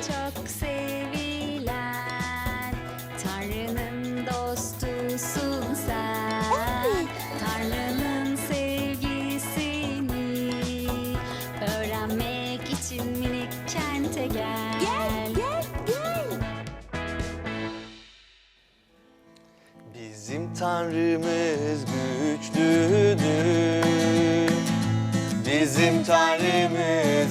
çok sevilen Tanrı'nın dostusun sen Tanrı'nın sevgisini Öğrenmek için minik kente gel Gel gel gel. Bizim Tanrımız güçlüdür. Bizim Tanrımız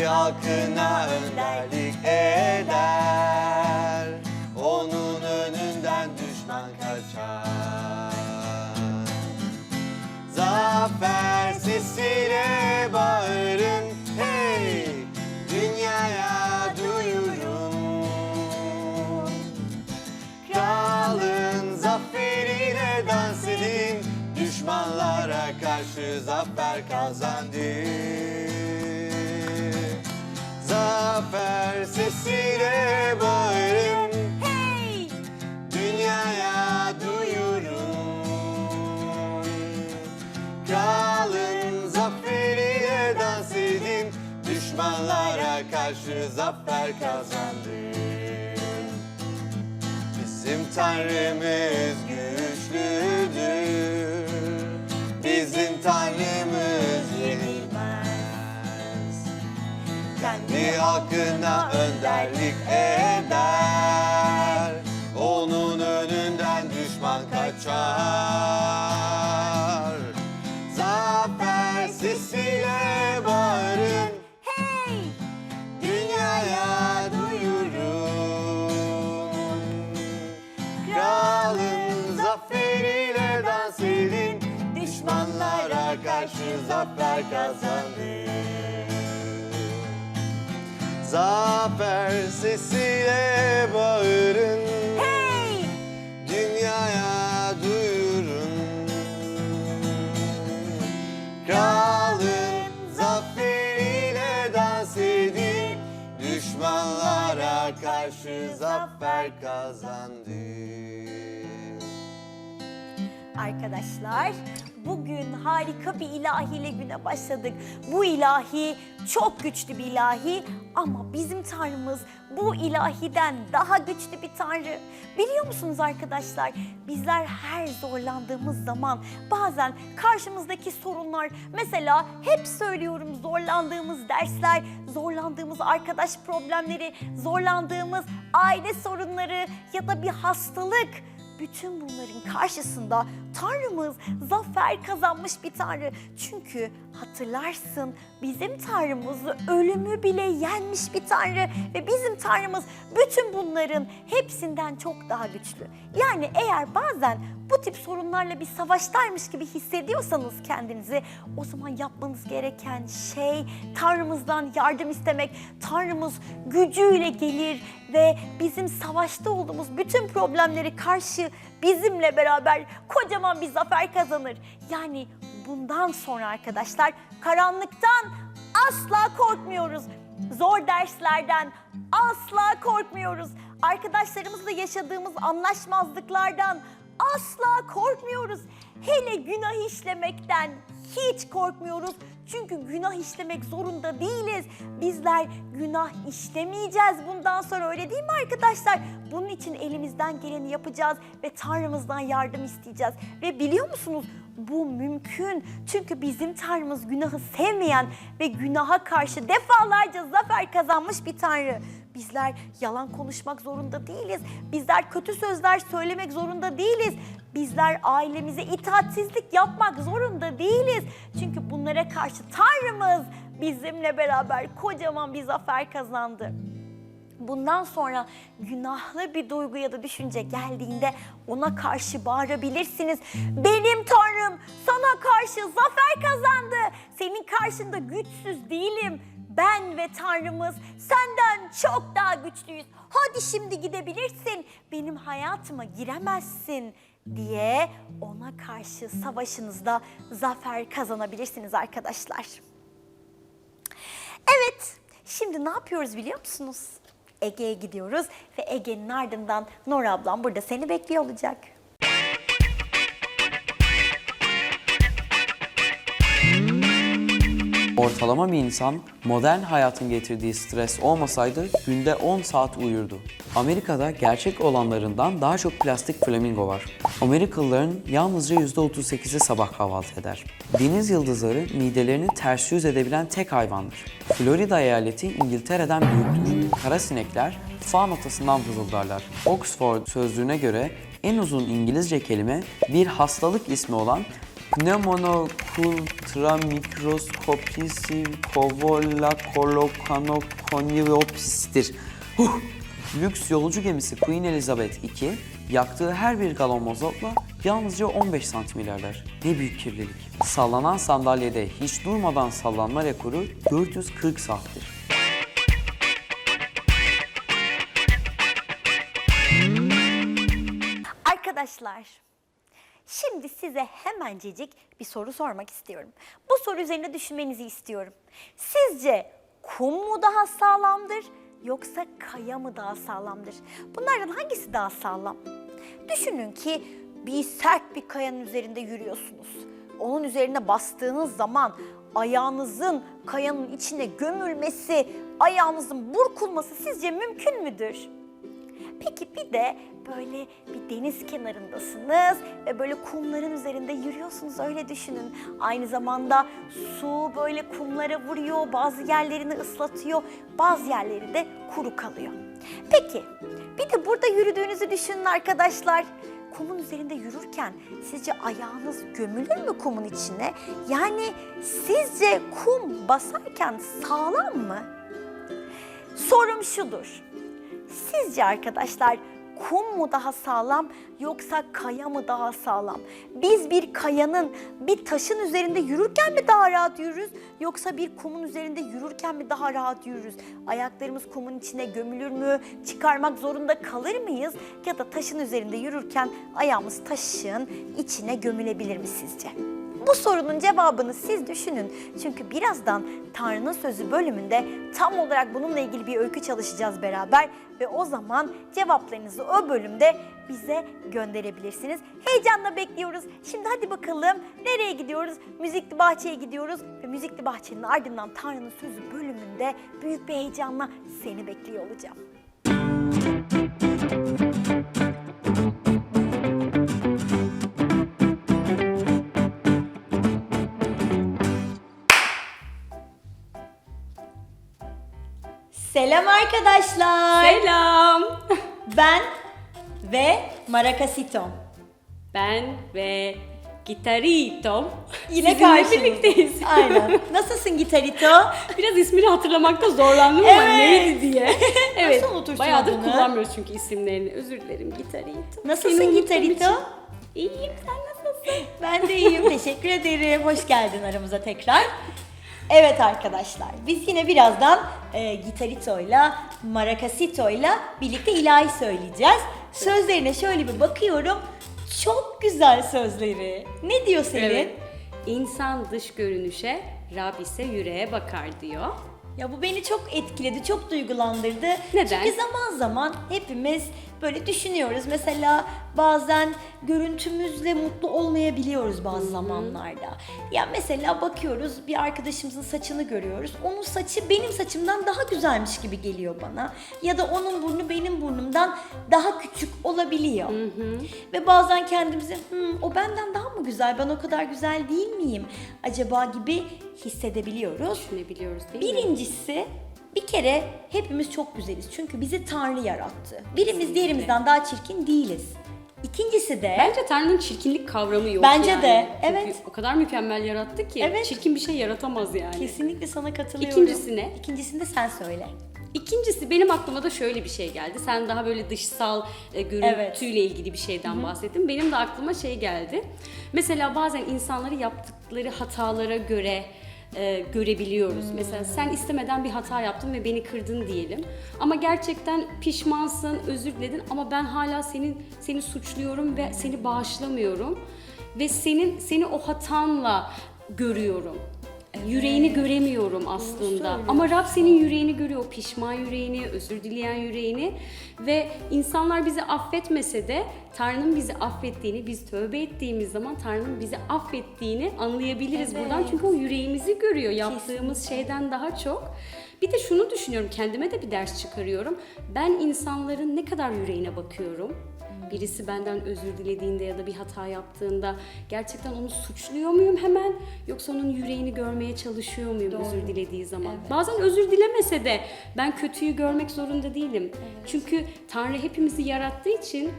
Kendi halkına önderlik eder. Onun önünden düşman kaçar. Zafer sesiyle bağırın hey dünyaya duyurun Kralın zaferiyle dans edin düşmanlara karşı zafer kazandı Zafer sesiyle bağırın. Hey. Dünyaya duyurun. Kralın zaferiyle dans edin. Düşmanlara karşı zafer kazandı Bizim Tanrımız güçlüdür. Bizim Tanrımız halkına önderlik eder. Onun önünden düşman kaçar. Zafer sesiyle bağırın. Hey. Dünyaya duyurun. Kralın zaferiyle dans edin. Düşmanlara karşı zafer kazandı Zafer sesiyle bağırın. Hey. Dünyaya duyurun. Kralın zaferiyle dans edin. Düşmanlara karşı zafer kazandı Arkadaşlar bugün harika bir ilahiyle güne başladık. Bu ilahi çok güçlü bir ilahi ama bizim Tanrımız bu ilahiden daha güçlü bir Tanrı. Biliyor musunuz arkadaşlar? Bizler her zorlandığımız zaman bazen karşımızdaki sorunlar mesela hep söylüyorum zorlandığımız dersler, zorlandığımız arkadaş problemleri, zorlandığımız aile sorunları ya da bir hastalık bütün bunların karşısında Tanrımız zafer kazanmış bir Tanrı. Çünkü hatırlarsın bizim Tanrımız ölümü bile yenmiş bir Tanrı ve bizim Tanrımız bütün bunların hepsinden çok daha güçlü. Yani eğer bazen bu tip sorunlarla bir savaştaymış gibi hissediyorsanız kendinizi o zaman yapmanız gereken şey Tanrımızdan yardım istemek. Tanrımız gücüyle gelir ve bizim savaşta olduğumuz bütün problemleri karşı bizimle beraber kocaman bir zafer kazanır. Yani bundan sonra arkadaşlar karanlıktan asla korkmuyoruz. Zor derslerden asla korkmuyoruz. Arkadaşlarımızla yaşadığımız anlaşmazlıklardan asla korkmuyoruz. Hele günah işlemekten hiç korkmuyoruz. Çünkü günah işlemek zorunda değiliz. Bizler günah işlemeyeceğiz bundan sonra öyle değil mi arkadaşlar? Bunun için elimizden geleni yapacağız ve Tanrımızdan yardım isteyeceğiz. Ve biliyor musunuz bu mümkün. Çünkü bizim Tanrımız günahı sevmeyen ve günaha karşı defalarca zafer kazanmış bir Tanrı. Bizler yalan konuşmak zorunda değiliz. Bizler kötü sözler söylemek zorunda değiliz. Bizler ailemize itaatsizlik yapmak zorunda değiliz. Çünkü bunlara karşı Tanrımız bizimle beraber kocaman bir zafer kazandı. Bundan sonra günahlı bir duygu ya da düşünce geldiğinde ona karşı bağırabilirsiniz. Benim Tanrım sana karşı zafer kazandı. Senin karşında güçsüz değilim. Ben ve Tanrımız senden çok daha güçlüyüz. Hadi şimdi gidebilirsin. Benim hayatıma giremezsin diye ona karşı savaşınızda zafer kazanabilirsiniz arkadaşlar. Evet, şimdi ne yapıyoruz biliyor musunuz? Ege'ye gidiyoruz ve Ege'nin ardından Nur ablam burada seni bekliyor olacak. Ortalama bir insan modern hayatın getirdiği stres olmasaydı günde 10 saat uyurdu. Amerika'da gerçek olanlarından daha çok plastik flamingo var. Amerikalıların yalnızca %38'i sabah kahvaltı eder. Deniz yıldızları midelerini ters yüz edebilen tek hayvandır. Florida eyaleti İngiltere'den büyüktür. Kara sinekler fan atasından vızıldarlar. Oxford sözlüğüne göre en uzun İngilizce kelime bir hastalık ismi olan Pneumonocultra microscopisi kovola kolokano koniopis'tir. Huh! Lüks yolcu gemisi Queen Elizabeth II yaktığı her bir galon mazotla yalnızca 15 santim ilerler. Ne büyük kirlilik. Sallanan sandalyede hiç durmadan sallanma rekoru 440 saattir. Arkadaşlar, şimdi size hemencecik bir soru sormak istiyorum. Bu soru üzerine düşünmenizi istiyorum. Sizce kum mu daha sağlamdır yoksa kaya mı daha sağlamdır? Bunlardan hangisi daha sağlam? Düşünün ki bir sert bir kayanın üzerinde yürüyorsunuz. Onun üzerine bastığınız zaman ayağınızın kayanın içine gömülmesi, ayağınızın burkulması sizce mümkün müdür? Peki bir de böyle bir deniz kenarındasınız ve böyle kumların üzerinde yürüyorsunuz öyle düşünün. Aynı zamanda su böyle kumlara vuruyor, bazı yerlerini ıslatıyor, bazı yerleri de kuru kalıyor. Peki bir de burada yürüdüğünüzü düşünün arkadaşlar. Kumun üzerinde yürürken sizce ayağınız gömülür mü kumun içine? Yani sizce kum basarken sağlam mı? Sorum şudur. Sizce arkadaşlar kum mu daha sağlam yoksa kaya mı daha sağlam? Biz bir kayanın bir taşın üzerinde yürürken mi daha rahat yürürüz yoksa bir kumun üzerinde yürürken mi daha rahat yürürüz? Ayaklarımız kumun içine gömülür mü? Çıkarmak zorunda kalır mıyız? Ya da taşın üzerinde yürürken ayağımız taşın içine gömülebilir mi sizce? Bu sorunun cevabını siz düşünün. Çünkü birazdan Tanrı'nın Sözü bölümünde tam olarak bununla ilgili bir öykü çalışacağız beraber. Ve o zaman cevaplarınızı o bölümde bize gönderebilirsiniz. Heyecanla bekliyoruz. Şimdi hadi bakalım nereye gidiyoruz? Müzikli Bahçe'ye gidiyoruz. Ve Müzikli Bahçe'nin ardından Tanrı'nın Sözü bölümünde büyük bir heyecanla seni bekliyor olacağım. Selam arkadaşlar. Selam. Ben ve Maracasito. Ben ve Gitarito. Yine karşınızda. birlikteyiz. Aynen. Nasılsın Gitarito? Biraz ismini hatırlamakta zorlandım ama Evet. neydi diye. Evet. unutursun Bayağıdır adını? kullanmıyoruz çünkü isimlerini. Özür dilerim Gitarito. Nasılsın Gitarito? İyiyim sen nasılsın? Ben de iyiyim. Teşekkür ederim. Hoş geldin aramıza tekrar. Evet arkadaşlar, biz yine birazdan e, Gitarito'yla, Maracasito'yla birlikte ilahi söyleyeceğiz. Sözlerine şöyle bir bakıyorum. Çok güzel sözleri. Ne diyor Selin? Evet. İnsan dış görünüşe, Rab ise yüreğe bakar diyor. Ya bu beni çok etkiledi, çok duygulandırdı. Neden? Çünkü zaman zaman hepimiz böyle düşünüyoruz. Mesela bazen görüntümüzle mutlu olmayabiliyoruz bazı zamanlarda. Ya mesela bakıyoruz bir arkadaşımızın saçını görüyoruz. Onun saçı benim saçımdan daha güzelmiş gibi geliyor bana. Ya da onun burnu benim burnumdan daha küçük olabiliyor. Ve bazen kendimizi "Hmm, o benden daha mı güzel, ben o kadar güzel değil miyim acaba gibi hissedebiliyoruz. Düşünebiliyoruz değil mi? Birincisi bir kere hepimiz çok güzeliz. Çünkü bizi Tanrı yarattı. Birimiz diğerimizden daha çirkin değiliz. İkincisi de Bence Tanrı'nın çirkinlik kavramı yok Bence yani. de, Çünkü evet. o kadar mükemmel yarattı ki Evet. çirkin bir şey yaratamaz yani. kesinlikle sana katılıyorum. İkincisi ne? İkincisini de sen söyle. İkincisi benim aklıma da şöyle bir şey geldi. Sen daha böyle dışsal e, görüntüyle Evet. ilgili bir şeyden bahsettin. Benim de aklıma şey geldi. Mesela bazen insanları yaptıkları hatalara göre e, görebiliyoruz. Mesela sen istemeden bir hata yaptın ve beni kırdın diyelim. Ama gerçekten pişmansın, özür diledin ama ben hala senin seni suçluyorum ve seni bağışlamıyorum ve senin seni o hatanla görüyorum. Yüreğini göremiyorum aslında. Ama Rab senin yüreğini görüyor. Pişman yüreğini, özür dileyen yüreğini ve insanlar bizi affetmese de Tanrı'nın bizi affettiğini, biz tövbe ettiğimiz zaman Tanrı'nın bizi affettiğini anlayabiliriz buradan. Çünkü o yüreğimizi görüyor yaptığımız şeyden daha çok. Bir de şunu düşünüyorum, kendime de bir ders çıkarıyorum. Ben insanların ne kadar yüreğine bakıyorum. Birisi benden özür dilediğinde ya da bir hata yaptığında gerçekten onu suçluyor muyum hemen yoksa onun yüreğini görmeye çalışıyor muyum özür dilediği zaman? Bazen özür dilemese de ben kötüyü görmek zorunda değilim. Çünkü Tanrı hepimizi yarattığı için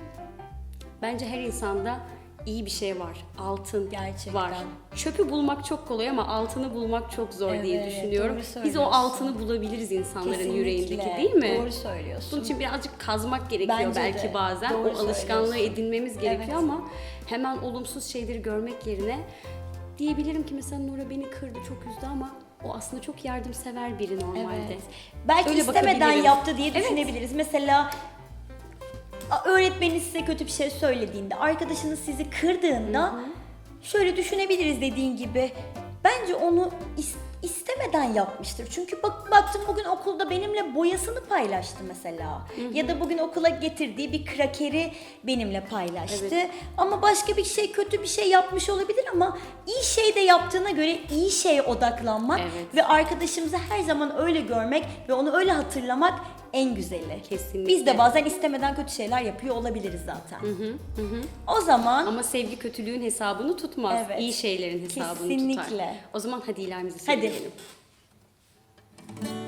bence her insanda iyi bir şey var. Altın Gerçekten. var. Çöpü bulmak çok kolay ama altını bulmak çok zor diye Evet, düşünüyorum. doğru Biz o altını bulabiliriz insanların Kesinlikle. yüreğindeki değil mi? Doğru söylüyorsun. Bunun için birazcık kazmak gerekiyor Bence belki de. bazen. Doğru o alışkanlığı edinmemiz gerekiyor Evet. ama hemen olumsuz şeyleri görmek yerine diyebilirim ki mesela Nura beni kırdı, çok üzdü ama o aslında çok yardımsever biri normalde. Evet. Belki Öyle istemeden yaptı diye Evet. düşünebiliriz. Mesela a- öğretmeniniz size kötü bir şey söylediğinde, arkadaşınız sizi kırdığında şöyle düşünebiliriz dediğin gibi. Bence onu is- istemeden yapmıştır. Çünkü bak baktım bugün okulda benimle boyasını paylaştı mesela. Ya da bugün okula getirdiği bir krakeri benimle paylaştı. Evet. Ama başka bir şey kötü bir şey yapmış olabilir ama iyi şey de yaptığına göre iyi şeye odaklanmak Evet. ve arkadaşımızı her zaman öyle görmek ve onu öyle hatırlamak en güzeli. Kesinlikle. Biz de bazen istemeden kötü şeyler yapıyor olabiliriz zaten. O zaman Ama sevgi kötülüğün hesabını tutmaz. Evet. İyi şeylerin hesabını tutar. Kesinlikle. O zaman hadi ilerimizi Hadi. söyleyelim. İnsan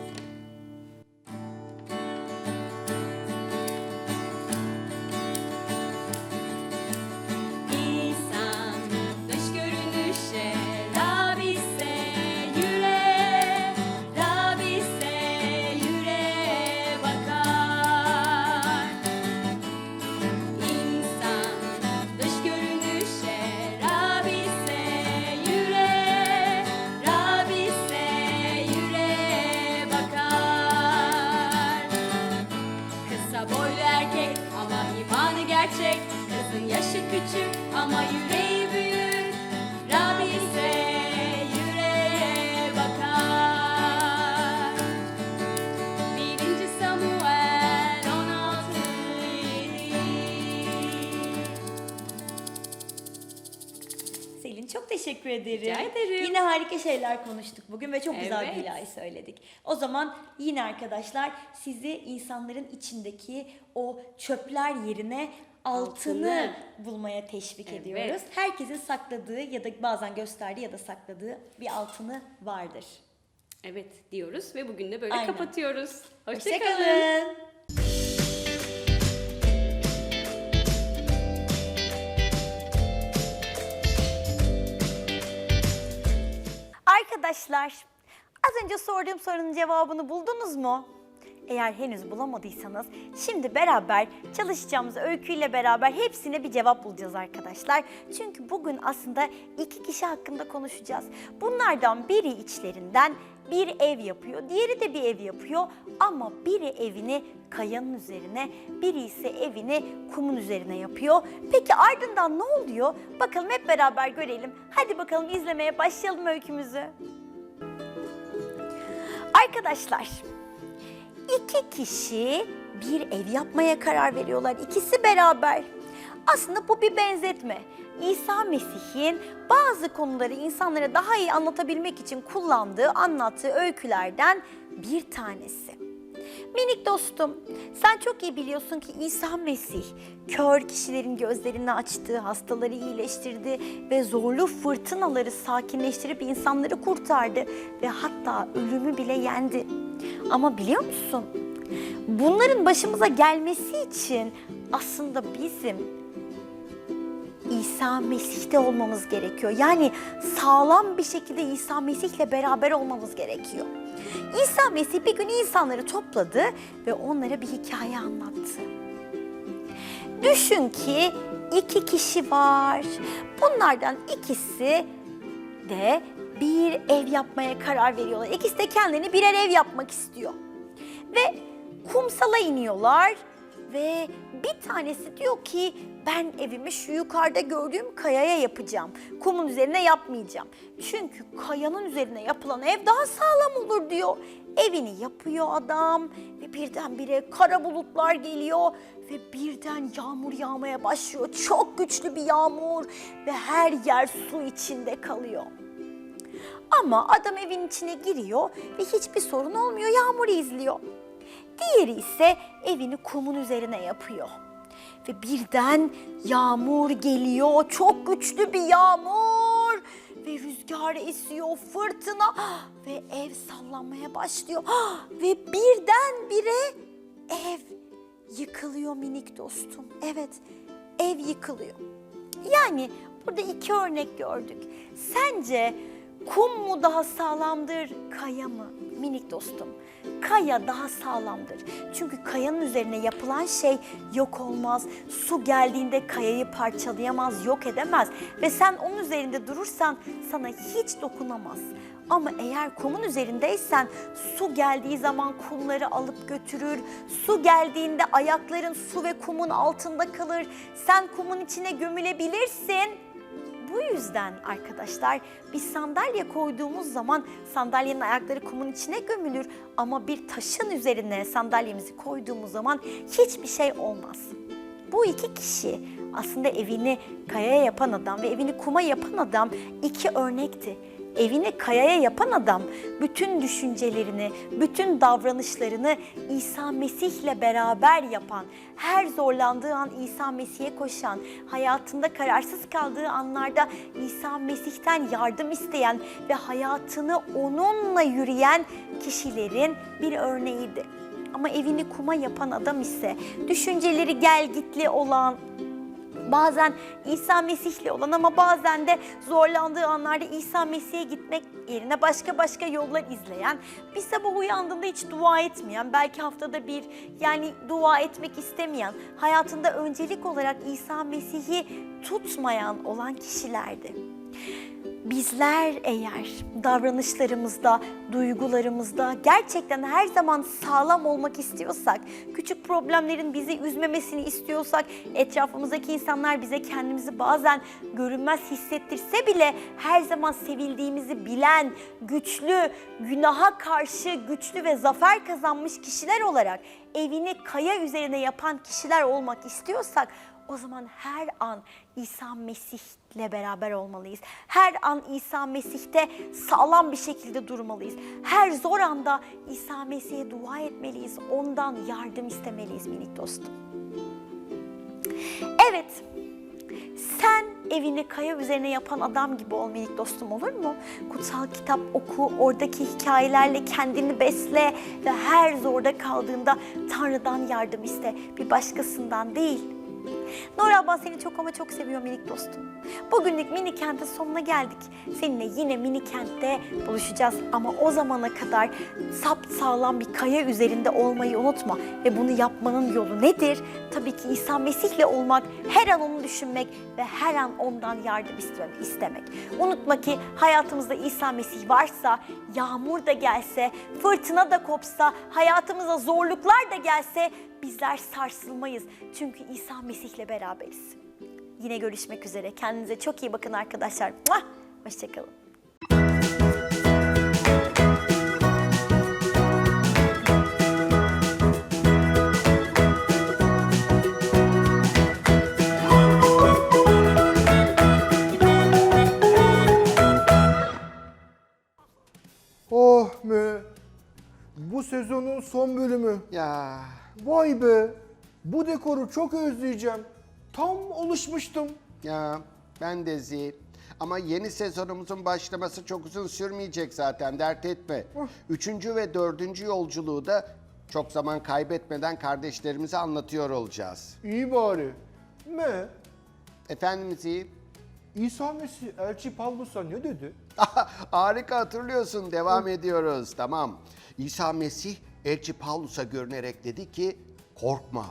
ederim. Rica ederim. Yine harika şeyler konuştuk bugün ve çok güzel bir Evet. ilahi söyledik. O zaman yine arkadaşlar sizi insanların içindeki o çöpler yerine altını, Altını. bulmaya teşvik Evet. ediyoruz. Herkesin sakladığı ya da bazen gösterdiği ya da sakladığı bir altını vardır. Evet diyoruz ve bugün de böyle Aynen. kapatıyoruz. Hoşçakalın. Hoşçakalın. Arkadaşlar, az önce sorduğum sorunun cevabını buldunuz mu? Eğer henüz bulamadıysanız şimdi beraber çalışacağımız öyküyle beraber hepsine bir cevap bulacağız arkadaşlar. Çünkü bugün aslında iki kişi hakkında konuşacağız. Bunlardan biri içlerinden bir ev yapıyor, diğeri de bir ev yapıyor ama biri evini kayanın üzerine, biri ise evini kumun üzerine yapıyor. Peki ardından ne oluyor? Bakalım hep beraber görelim. Hadi bakalım izlemeye başlayalım öykümüzü. Arkadaşlar, iki kişi bir ev yapmaya karar veriyorlar. İkisi beraber. Aslında bu bir benzetme. İsa Mesih'in bazı konuları insanlara daha iyi anlatabilmek için kullandığı, anlattığı öykülerden bir tanesi. Minik dostum, sen çok iyi biliyorsun ki İsa Mesih kör kişilerin gözlerini açtı, hastaları iyileştirdi ve zorlu fırtınaları sakinleştirip insanları kurtardı ve hatta ölümü bile yendi. Ama biliyor musun? Bunların başımıza gelmesi için aslında bizim İsa Mesih'te olmamız gerekiyor. Yani sağlam bir şekilde İsa Mesih'le beraber olmamız gerekiyor. İsa Mesih bir gün insanları topladı ve onlara bir hikaye anlattı. Düşün ki iki kişi var. Bunlardan ikisi de bir ev yapmaya karar veriyorlar. İkisi de kendilerine birer ev yapmak istiyor. Ve kumsala iniyorlar ve bir tanesi diyor ki ben evimi şu yukarıda gördüğüm kayaya yapacağım. Kumun üzerine yapmayacağım. Çünkü kayanın üzerine yapılan ev daha sağlam olur diyor. Evini yapıyor adam ve birdenbire kara bulutlar geliyor ve birden yağmur yağmaya başlıyor. Çok güçlü bir yağmur ve her yer su içinde kalıyor. Ama adam evin içine giriyor ve hiçbir sorun olmuyor. Yağmuru izliyor. Diğeri ise evini kumun üzerine yapıyor. Ve birden yağmur geliyor. Çok güçlü bir yağmur. Ve rüzgar esiyor, fırtına ve ev sallanmaya başlıyor. Ve birdenbire ev yıkılıyor minik dostum. Evet, ev yıkılıyor. Yani burada iki örnek gördük. Sence kum mu daha sağlamdır, kaya mı? Minik dostum. Kaya daha sağlamdır. Çünkü kayanın üzerine yapılan şey yok olmaz. Su geldiğinde kayayı parçalayamaz, yok edemez. Ve sen onun üzerinde durursan sana hiç dokunamaz. Ama eğer kumun üzerindeysen su geldiği zaman kumları alıp götürür. Su geldiğinde ayakların su ve kumun altında kalır. Sen kumun içine gömülebilirsin. Bu yüzden arkadaşlar bir sandalye koyduğumuz zaman sandalyenin ayakları kumun içine gömülür ama bir taşın üzerine sandalyemizi koyduğumuz zaman hiçbir şey olmaz. Bu iki kişi aslında evini kayaya yapan adam ve evini kuma yapan adam iki örnekti. Evini kayaya yapan adam bütün düşüncelerini, bütün davranışlarını İsa Mesih'le beraber yapan, her zorlandığı an İsa Mesih'e koşan, hayatında kararsız kaldığı anlarda İsa Mesih'ten yardım isteyen ve hayatını onunla yürüyen kişilerin bir örneğiydi. Ama evini kuma yapan adam ise düşünceleri gel gitli olan, bazen İsa Mesih'le olan ama bazen de zorlandığı anlarda İsa Mesih'e gitmek yerine başka başka yollar izleyen, bir sabah uyandığında hiç dua etmeyen, belki haftada bir yani dua etmek istemeyen, hayatında öncelik olarak İsa Mesih'i tutmayan olan kişilerdi. Bizler eğer davranışlarımızda, duygularımızda gerçekten her zaman sağlam olmak istiyorsak, küçük problemlerin bizi üzmemesini istiyorsak, etrafımızdaki insanlar bize kendimizi bazen görünmez hissettirse bile her zaman sevildiğimizi bilen, güçlü, günaha karşı güçlü ve zafer kazanmış kişiler olarak evini kaya üzerine yapan kişiler olmak istiyorsak o zaman her an İsa Mesih'le beraber olmalıyız. Her an İsa Mesih'te sağlam bir şekilde durmalıyız. Her zor anda İsa Mesih'e dua etmeliyiz. Ondan yardım istemeliyiz minik dostum. Evet, sen evini kaya üzerine yapan adam gibi ol minik dostum olur mu? Kutsal kitap oku, oradaki hikayelerle kendini besle ve her zorda kaldığında Tanrı'dan yardım iste, bir başkasından değil. Nur abla seni çok ama çok seviyor minik dostum. Bugünlük mini kentin sonuna geldik. Seninle yine mini kentte buluşacağız ama o zamana kadar sap sağlam bir kaya üzerinde olmayı unutma. Ve bunu yapmanın yolu nedir? Tabii ki İsa Mesih'le olmak, her an onu düşünmek ve her an ondan yardım iste- istemek. Unutma ki hayatımızda İsa Mesih varsa, yağmur da gelse, fırtına da kopsa, hayatımıza zorluklar da gelse bizler sarsılmayız. Çünkü İsa Mesih'le beraberiz. Yine görüşmek üzere. Kendinize çok iyi bakın arkadaşlar. Hoşçakalın. Oh be! Bu sezonun son bölümü. Ya Vay be! Bu dekoru çok özleyeceğim. Tam alışmıştım. Ya ben de Zil. Ama yeni sezonumuzun başlaması çok uzun sürmeyecek zaten dert etme. Üçüncü ve dördüncü yolculuğu da çok zaman kaybetmeden kardeşlerimize anlatıyor olacağız. İyi bari. Ne? Efendim Zil? İsa Mesih Elçi Pavlus'a ne dedi? Harika hatırlıyorsun devam ediyoruz tamam. İsa Mesih Elçi Paulus'a görünerek dedi ki korkma,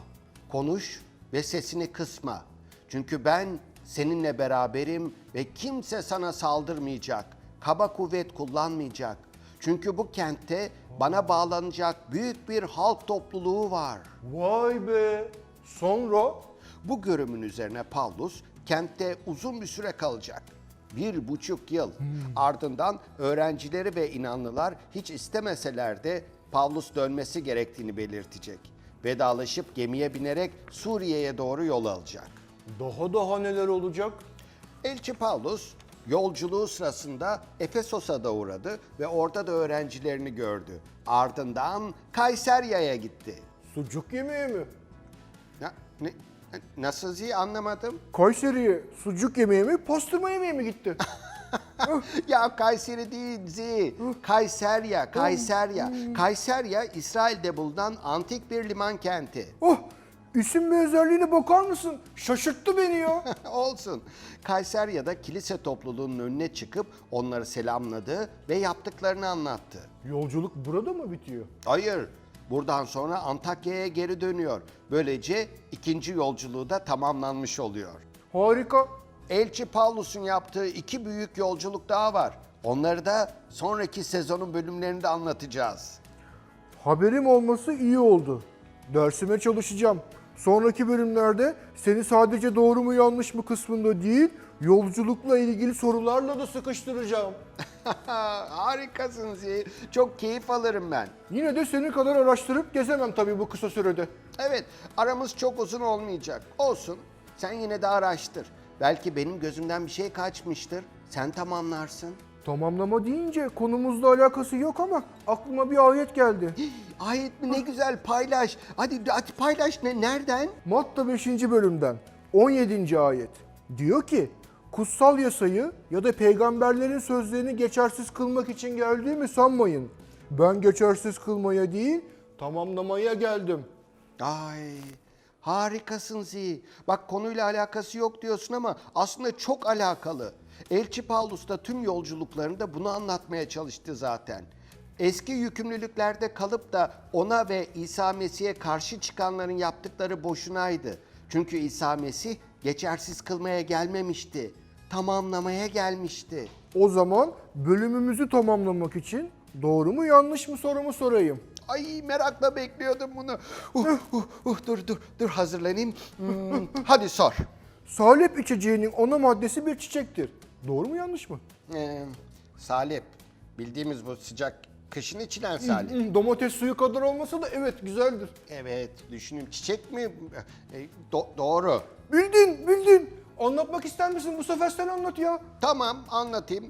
konuş ve sesini kısma. Çünkü ben seninle beraberim ve kimse sana saldırmayacak, kaba kuvvet kullanmayacak. Çünkü bu kentte bana bağlanacak büyük bir halk topluluğu var. Vay be! Sonra? Bu görümün üzerine Paulus kentte uzun bir süre kalacak. Bir buçuk yıl. Ardından öğrencileri ve inanlılar hiç istemeseler de Pavlus dönmesi gerektiğini belirtecek. Vedalaşıp gemiye binerek Suriye'ye doğru yol alacak. Daha daha neler olacak? Elçi Paulus yolculuğu sırasında Efesos'a da uğradı ve orada da öğrencilerini gördü. Ardından Kayserya'ya gitti. Sucuk yemeği mi? Ya, ne, nasıl anlamadım. Kayseri'ye sucuk yemeği mi, pastırma yemeği mi gitti? ya Kayseri değil Zi. Kayserya, Kayserya. Kayserya İsrail'de bulunan antik bir liman kenti. oh, isim ve özelliğine bakar mısın? Şaşırttı beni ya. Olsun. Kayserya'da kilise topluluğunun önüne çıkıp onları selamladı ve yaptıklarını anlattı. Yolculuk burada mı bitiyor? Hayır. Buradan sonra Antakya'ya geri dönüyor. Böylece ikinci yolculuğu da tamamlanmış oluyor. Harika. Elçi Paulus'un yaptığı iki büyük yolculuk daha var. Onları da sonraki sezonun bölümlerinde anlatacağız. Haberim olması iyi oldu. Dersime çalışacağım. Sonraki bölümlerde seni sadece doğru mu yanlış mı kısmında değil, yolculukla ilgili sorularla da sıkıştıracağım. Harikasın Zi. Çok keyif alırım ben. Yine de senin kadar araştırıp gezemem tabii bu kısa sürede. Evet, aramız çok uzun olmayacak. Olsun, sen yine de araştır. Belki benim gözümden bir şey kaçmıştır. Sen tamamlarsın. Tamamlama deyince konumuzla alakası yok ama aklıma bir ayet geldi. Ayet mi ne güzel paylaş. Hadi, hadi paylaş ne nereden? Matta 5. bölümden 17. ayet. Diyor ki, kutsal yasayı ya da peygamberlerin sözlerini geçersiz kılmak için geldiğimi sanmayın. Ben geçersiz kılmaya değil, tamamlamaya geldim. Ay harikasın Zi. Bak konuyla alakası yok diyorsun ama aslında çok alakalı. Elçi Paulus da tüm yolculuklarında bunu anlatmaya çalıştı zaten. Eski yükümlülüklerde kalıp da ona ve İsa Mesih'e karşı çıkanların yaptıkları boşunaydı. Çünkü İsa Mesih geçersiz kılmaya gelmemişti. Tamamlamaya gelmişti. O zaman bölümümüzü tamamlamak için doğru mu yanlış mı sorumu sorayım. Ay merakla bekliyordum bunu. Uh, uh, uh, dur dur dur hazırlanayım. Hmm, hadi sor. Salep içeceğinin ana maddesi bir çiçektir. Doğru mu yanlış mı? Ee, salep. Bildiğimiz bu sıcak kışın içilen salep. Hmm, Domates suyu kadar olmasa da evet güzeldir. Evet, düşünün çiçek mi? Ee, do- doğru. Bildin, bildin. Anlatmak ister misin? Bu sefer sen anlat ya. Tamam, anlatayım.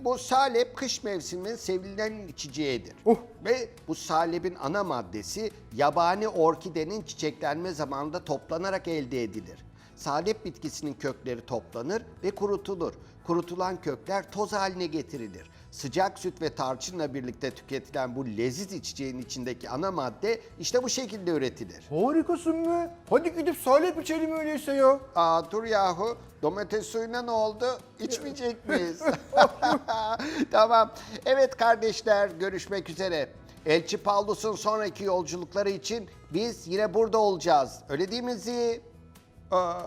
Bu salep kış mevsiminin sevilen içeceğidir. Oh. Ve bu salepin ana maddesi yabani orkidenin çiçeklenme zamanında toplanarak elde edilir. Salep bitkisinin kökleri toplanır ve kurutulur. Kurutulan kökler toz haline getirilir. Sıcak süt ve tarçınla birlikte tüketilen bu leziz içeceğin içindeki ana madde işte bu şekilde üretilir. Harikasın be. Hadi gidip salep içelim öyleyse ya. Aa dur yahu domates suyuna ne oldu? İçmeyecek miyiz? tamam. Evet kardeşler görüşmek üzere. Elçi Paulus'un sonraki yolculukları için biz yine burada olacağız. Öyle değil mi Zi? Aa,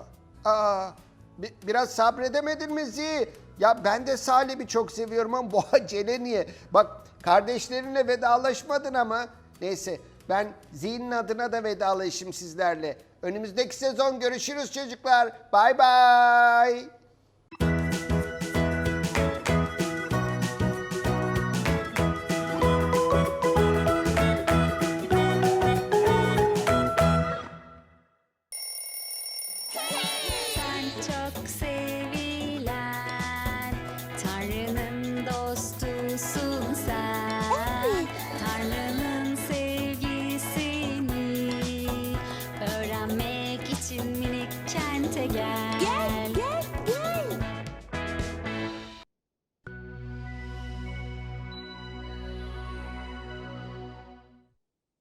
aa, bi- biraz sabredemedin mi Zi? Ya ben de Salim'i çok seviyorum ama bu acele niye? Bak kardeşlerinle vedalaşmadın ama. Neyse ben Zi'nin adına da vedalaşayım sizlerle. Önümüzdeki sezon görüşürüz çocuklar. Bay bay.